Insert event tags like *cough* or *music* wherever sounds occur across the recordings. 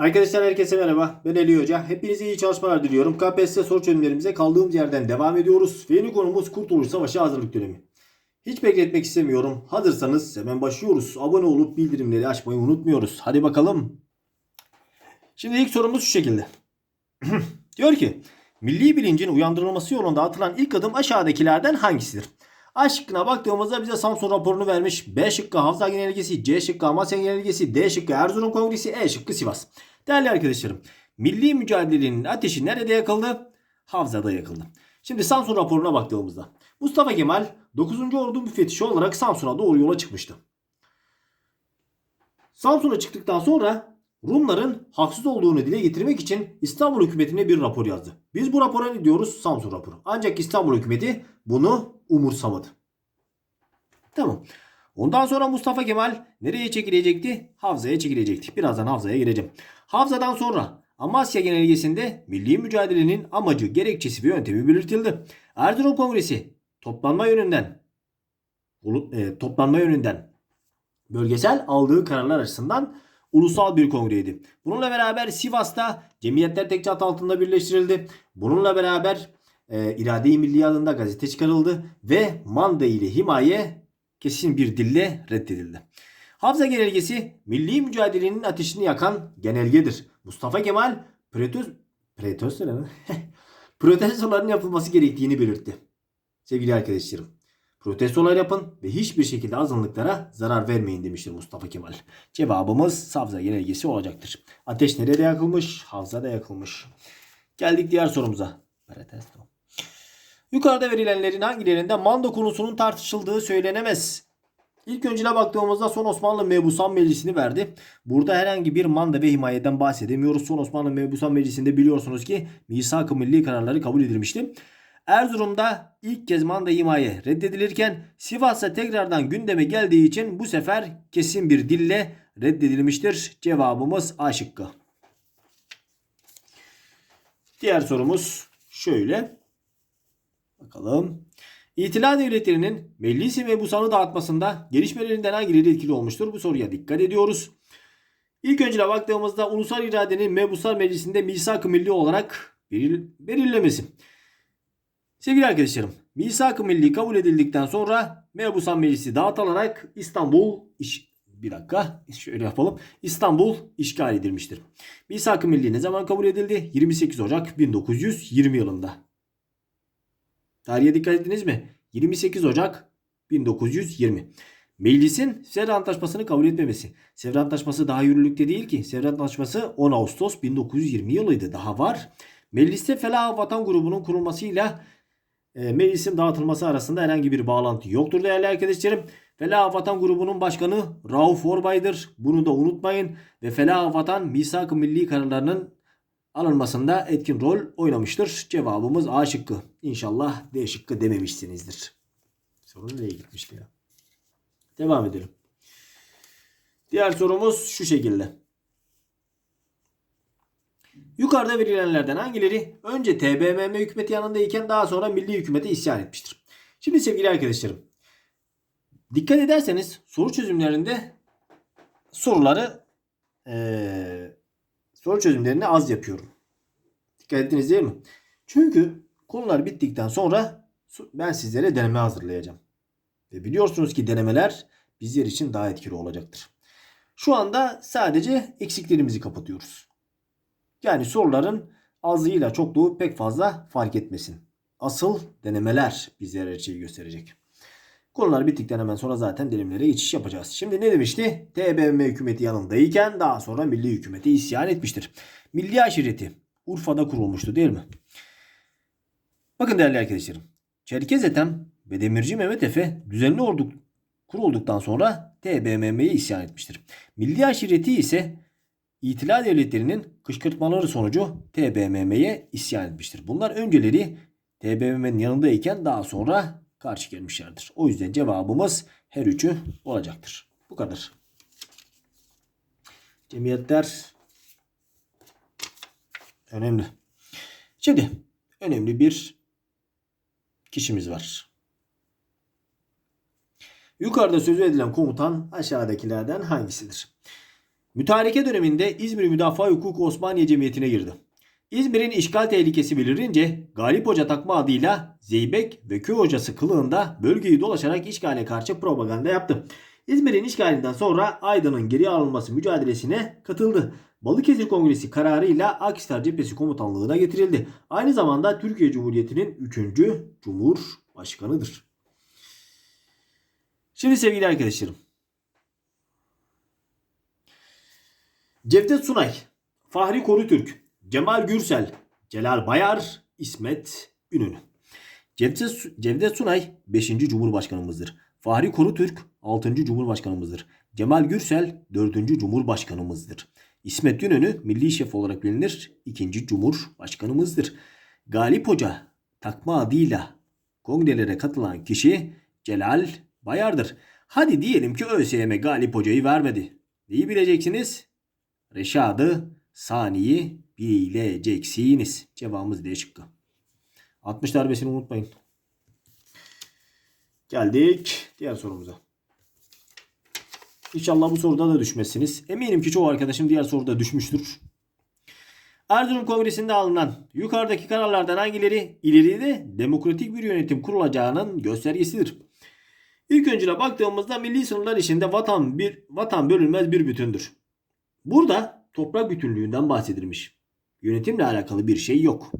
Arkadaşlar herkese merhaba. Ben Eli Hoca. Hepinize iyi çalışmalar diliyorum. KPSS soru çözümlerimize kaldığımız yerden devam ediyoruz. Ve yeni konumuz Kurtuluş Savaşı hazırlık dönemi. Hiç bekletmek istemiyorum. Hazırsanız hemen başlıyoruz. Abone olup bildirimleri açmayı unutmuyoruz. Hadi bakalım. Şimdi ilk sorumuz şu şekilde. *clears throat* Diyor ki milli bilincin uyandırılması yolunda atılan ilk adım aşağıdakilerden hangisidir? A şıkkına baktığımızda bize Samsun raporunu vermiş. B şıkkı Havza Genelgesi, C şıkkı Amasya Genelgesi, D şıkkı Erzurum Kongresi, E şıkkı Sivas. Değerli arkadaşlarım, milli mücadelenin ateşi nerede yakıldı? Havza'da yakıldı. Şimdi Samsun raporuna baktığımızda Mustafa Kemal 9. Ordu müfettişi olarak Samsun'a doğru yola çıkmıştı. Samsun'a çıktıktan sonra Rumların haksız olduğunu dile getirmek için İstanbul hükümetine bir rapor yazdı. Biz bu rapora ne diyoruz? Samsun raporu. Ancak İstanbul hükümeti bunu umursamadı. Tamam. Ondan sonra Mustafa Kemal nereye çekilecekti? Havza'ya çekilecekti. Birazdan Havza'ya gireceğim. Havza'dan sonra Amasya Genelgesi'nde milli mücadelenin amacı, gerekçesi ve yöntemi belirtildi. Erzurum Kongresi toplanma yönünden e, toplanma yönünden bölgesel aldığı kararlar açısından ulusal bir kongreydi. Bununla beraber Sivas'ta cemiyetler tek çatı altında birleştirildi. Bununla beraber e, İrade-i Milli adında gazete çıkarıldı ve manda ile himaye kesin bir dille reddedildi. Havza genelgesi milli mücadelenin ateşini yakan genelgedir. Mustafa Kemal pretöz, pretöz *laughs* protestoların yapılması gerektiğini belirtti. Sevgili arkadaşlarım. Protestolar yapın ve hiçbir şekilde azınlıklara zarar vermeyin demiştir Mustafa Kemal. Cevabımız Havza genelgesi olacaktır. Ateş nerede yakılmış? Havzada yakılmış. Geldik diğer sorumuza. Protesto. Yukarıda verilenlerin hangilerinde manda konusunun tartışıldığı söylenemez. İlk öncüne baktığımızda Son Osmanlı Mebusan Meclisi'ni verdi. Burada herhangi bir manda ve himayeden bahsedemiyoruz. Son Osmanlı Mebusan Meclisi'nde biliyorsunuz ki misak-ı milli kararları kabul edilmişti. Erzurum'da ilk kez manda himaye reddedilirken Sivas'ta tekrardan gündeme geldiği için bu sefer kesin bir dille reddedilmiştir. Cevabımız A şıkkı. Diğer sorumuz şöyle. Bakalım. İtilal devletlerinin meclisi mebusanı dağıtmasında gelişmelerinden hangileri etkili olmuştur? Bu soruya dikkat ediyoruz. İlk önce baktığımızda ulusal iradenin mebusal meclisinde misak-ı milli olarak belirlemesi. Sevgili arkadaşlarım, misak-ı milli kabul edildikten sonra mebusan meclisi dağıtılarak İstanbul iş bir dakika şöyle yapalım. İstanbul işgal edilmiştir. Misak-ı milli ne zaman kabul edildi? 28 Ocak 1920 yılında. Tarihe dikkat ettiniz mi? 28 Ocak 1920. Meclisin Sevr Antlaşması'nı kabul etmemesi. Sevr Antlaşması daha yürürlükte değil ki. Sevr Antlaşması 10 Ağustos 1920 yılıydı. Daha var. Mecliste Felah Vatan grubunun kurulmasıyla e, meclisin dağıtılması arasında herhangi bir bağlantı yoktur değerli arkadaşlarım. Felah Vatan grubunun başkanı Rauf Orbay'dır. Bunu da unutmayın. Ve Felah Vatan misak-ı milli kararlarının alınmasında etkin rol oynamıştır. Cevabımız A şıkkı. İnşallah D şıkkı dememişsinizdir. Sorun nereye gitmişti ya? Devam edelim. Diğer sorumuz şu şekilde. Yukarıda verilenlerden hangileri önce TBMM hükümeti yanındayken daha sonra milli hükümete isyan etmiştir? Şimdi sevgili arkadaşlarım dikkat ederseniz soru çözümlerinde soruları ee, soru çözümlerini az yapıyorum. Dikkat ettiniz değil mi? Çünkü konular bittikten sonra ben sizlere deneme hazırlayacağım. Ve biliyorsunuz ki denemeler bizler için daha etkili olacaktır. Şu anda sadece eksiklerimizi kapatıyoruz. Yani soruların azlığıyla çokluğu pek fazla fark etmesin. Asıl denemeler bizlere her gösterecek. Konular bittikten hemen sonra zaten denemelere geçiş yapacağız. Şimdi ne demişti? TBMM hükümeti yanındayken daha sonra milli hükümeti isyan etmiştir. Milli aşireti Urfa'da kurulmuştu değil mi? Bakın değerli arkadaşlarım. Çerkez Ethem ve Demirci Mehmet Efe düzenli ordu kurulduktan sonra TBMM'ye isyan etmiştir. Milli aşireti ise İtilal devletlerinin kışkırtmaları sonucu TBMM'ye isyan etmiştir. Bunlar önceleri TBMM'nin yanındayken daha sonra karşı gelmişlerdir. O yüzden cevabımız her üçü olacaktır. Bu kadar. Cemiyetler önemli. Şimdi önemli bir kişimiz var. Yukarıda sözü edilen komutan aşağıdakilerden hangisidir? Mütareke döneminde İzmir Müdafaa Hukuku Osmaniye Cemiyeti'ne girdi. İzmir'in işgal tehlikesi belirince Galip Hoca takma adıyla Zeybek ve köy hocası kılığında bölgeyi dolaşarak işgale karşı propaganda yaptı. İzmir'in işgalinden sonra Aydın'ın geri alınması mücadelesine katıldı. Balıkesir Kongresi kararıyla Akhisar Cephesi komutanlığına getirildi. Aynı zamanda Türkiye Cumhuriyeti'nin 3. Cumhurbaşkanıdır. Şimdi sevgili arkadaşlarım. Cevdet Sunay, Fahri Korutürk, Cemal Gürsel, Celal Bayar, İsmet İnönü. Cevdet, Sunay 5. Cumhurbaşkanımızdır. Fahri Korutürk 6. Cumhurbaşkanımızdır. Cemal Gürsel 4. Cumhurbaşkanımızdır. İsmet İnönü milli şef olarak bilinir. 2. Cumhurbaşkanımızdır. Galip Hoca takma adıyla kongrelere katılan kişi Celal Bayar'dır. Hadi diyelim ki ÖSYM Galip Hoca'yı vermedi. Neyi bileceksiniz? Reşadı Sani'yi bileceksiniz. Cevabımız D şıkkı. 60 darbesini unutmayın. Geldik diğer sorumuza. İnşallah bu soruda da düşmezsiniz. Eminim ki çoğu arkadaşım diğer soruda düşmüştür. Erzurum Kongresi'nde alınan yukarıdaki kararlardan hangileri ileride demokratik bir yönetim kurulacağının göstergesidir? İlk öncüne baktığımızda milli sınırlar içinde vatan bir vatan bölünmez bir bütündür. Burada toprak bütünlüğünden bahsedilmiş. Yönetimle alakalı bir şey yok.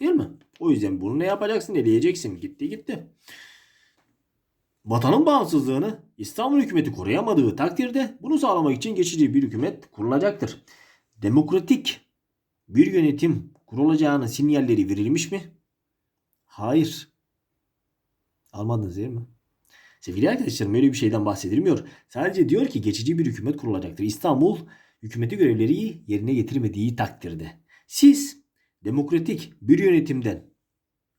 Değil mi? O yüzden bunu ne yapacaksın? Eleyeceksin. Gitti gitti. Vatanın bağımsızlığını İstanbul hükümeti koruyamadığı takdirde bunu sağlamak için geçici bir hükümet kurulacaktır. Demokratik bir yönetim kurulacağının sinyalleri verilmiş mi? Hayır. Almadınız değil mi? Sevgili arkadaşlarım öyle bir şeyden bahsedilmiyor. Sadece diyor ki geçici bir hükümet kurulacaktır. İstanbul hükümeti görevleri yerine getirmediği takdirde. Siz demokratik bir yönetimden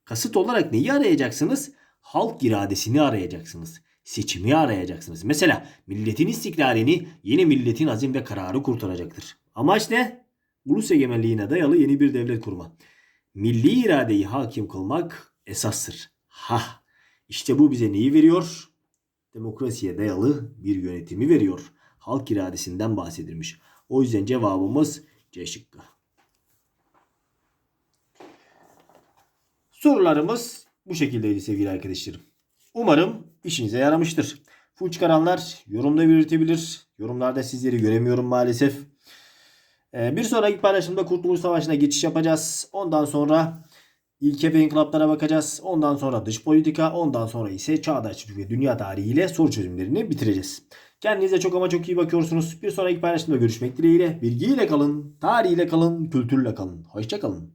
kasıt olarak neyi arayacaksınız? Halk iradesini arayacaksınız. Seçimi arayacaksınız. Mesela milletin istiklalini yeni milletin azim ve kararı kurtaracaktır. Amaç ne? Ulus egemenliğine dayalı yeni bir devlet kurma. Milli iradeyi hakim kılmak esastır. Ha, işte bu bize neyi veriyor? Demokrasiye dayalı bir yönetimi veriyor. Halk iradesinden bahsedilmiş. O yüzden cevabımız C şıkkı. Sorularımız bu şekildeydi sevgili arkadaşlarım. Umarım işinize yaramıştır. Full çıkaranlar yorumda belirtebilir. Yorumlarda sizleri göremiyorum maalesef. Ee, bir sonraki paylaşımda Kurtuluş Savaşı'na geçiş yapacağız. Ondan sonra ilke ve inkılaplara bakacağız. Ondan sonra dış politika. Ondan sonra ise çağdaş ve dünya tarihiyle soru çözümlerini bitireceğiz. Kendinize çok ama çok iyi bakıyorsunuz. Bir sonraki paylaşımda görüşmek dileğiyle. Bilgiyle kalın, tarihiyle kalın, kültürle kalın. Hoşçakalın.